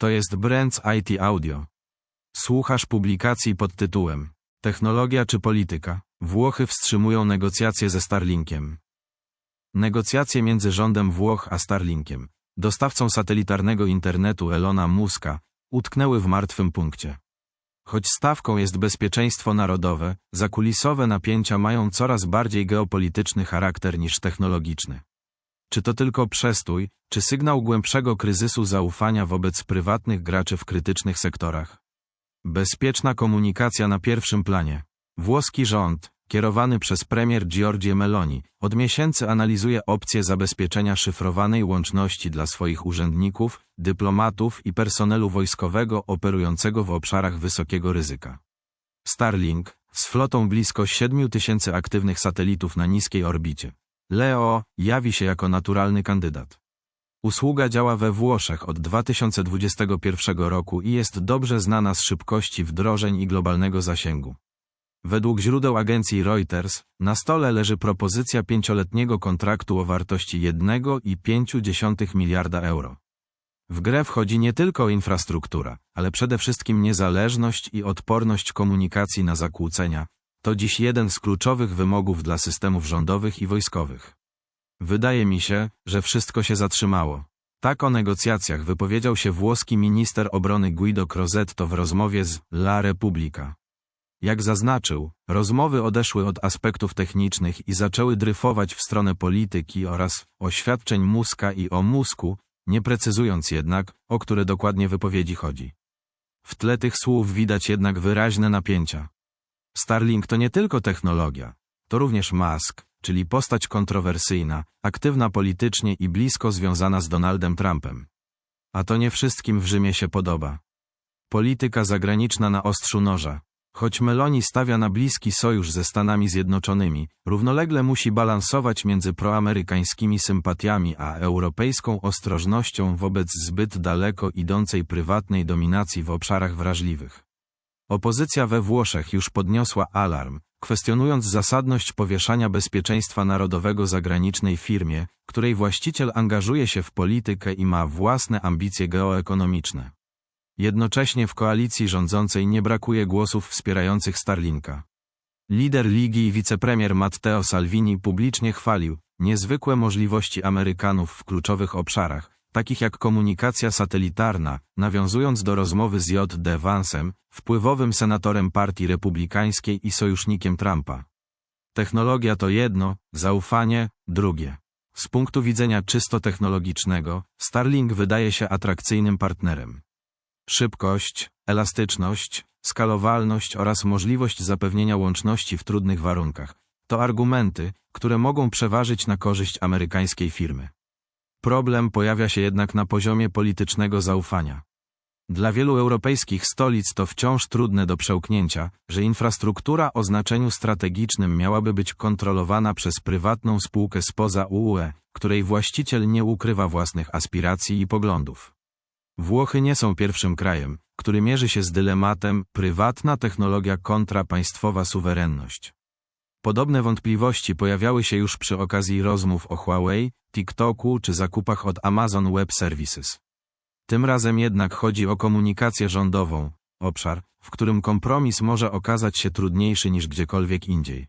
To jest Brands IT Audio. Słuchasz publikacji pod tytułem Technologia czy polityka? Włochy wstrzymują negocjacje ze Starlinkiem. Negocjacje między rządem Włoch a Starlinkiem, dostawcą satelitarnego internetu Elona Muska, utknęły w martwym punkcie. Choć stawką jest bezpieczeństwo narodowe, zakulisowe napięcia mają coraz bardziej geopolityczny charakter niż technologiczny. Czy to tylko przestój, czy sygnał głębszego kryzysu zaufania wobec prywatnych graczy w krytycznych sektorach? Bezpieczna komunikacja na pierwszym planie. Włoski rząd, kierowany przez premier Giorgie Meloni, od miesięcy analizuje opcje zabezpieczenia szyfrowanej łączności dla swoich urzędników, dyplomatów i personelu wojskowego operującego w obszarach wysokiego ryzyka. Starlink, z flotą blisko 7 tysięcy aktywnych satelitów na niskiej orbicie. Leo jawi się jako naturalny kandydat. Usługa działa we Włoszech od 2021 roku i jest dobrze znana z szybkości wdrożeń i globalnego zasięgu. Według źródeł agencji Reuters, na stole leży propozycja pięcioletniego kontraktu o wartości 1,5 miliarda euro. W grę wchodzi nie tylko infrastruktura, ale przede wszystkim niezależność i odporność komunikacji na zakłócenia. To dziś jeden z kluczowych wymogów dla systemów rządowych i wojskowych. Wydaje mi się, że wszystko się zatrzymało. Tak o negocjacjach wypowiedział się włoski minister obrony Guido Crosetto w rozmowie z La Repubblica. Jak zaznaczył, rozmowy odeszły od aspektów technicznych i zaczęły dryfować w stronę polityki oraz oświadczeń Muska i o Musku, nie precyzując jednak, o które dokładnie wypowiedzi chodzi. W tle tych słów widać jednak wyraźne napięcia. Starlink to nie tylko technologia, to również Musk, czyli postać kontrowersyjna, aktywna politycznie i blisko związana z Donaldem Trumpem. A to nie wszystkim w Rzymie się podoba. Polityka zagraniczna na ostrzu noża. Choć Meloni stawia na bliski sojusz ze Stanami Zjednoczonymi, równolegle musi balansować między proamerykańskimi sympatiami a europejską ostrożnością wobec zbyt daleko idącej prywatnej dominacji w obszarach wrażliwych. Opozycja we Włoszech już podniosła alarm, kwestionując zasadność powieszania bezpieczeństwa narodowego zagranicznej firmie, której właściciel angażuje się w politykę i ma własne ambicje geoekonomiczne. Jednocześnie w koalicji rządzącej nie brakuje głosów wspierających Starlinka. Lider ligi i wicepremier Matteo Salvini publicznie chwalił niezwykłe możliwości Amerykanów w kluczowych obszarach, takich jak komunikacja satelitarna, nawiązując do rozmowy z J. D. Vansem, wpływowym senatorem Partii Republikańskiej i sojusznikiem Trumpa. Technologia to jedno, zaufanie drugie. Z punktu widzenia czysto technologicznego, Starlink wydaje się atrakcyjnym partnerem. Szybkość, elastyczność, skalowalność oraz możliwość zapewnienia łączności w trudnych warunkach to argumenty, które mogą przeważyć na korzyść amerykańskiej firmy. Problem pojawia się jednak na poziomie politycznego zaufania. Dla wielu europejskich stolic to wciąż trudne do przełknięcia, że infrastruktura o znaczeniu strategicznym miałaby być kontrolowana przez prywatną spółkę spoza UE, której właściciel nie ukrywa własnych aspiracji i poglądów. Włochy nie są pierwszym krajem, który mierzy się z dylematem prywatna technologia kontra państwowa suwerenność. Podobne wątpliwości pojawiały się już przy okazji rozmów o Huawei, TikToku czy zakupach od Amazon Web Services. Tym razem jednak chodzi o komunikację rządową, obszar, w którym kompromis może okazać się trudniejszy niż gdziekolwiek indziej.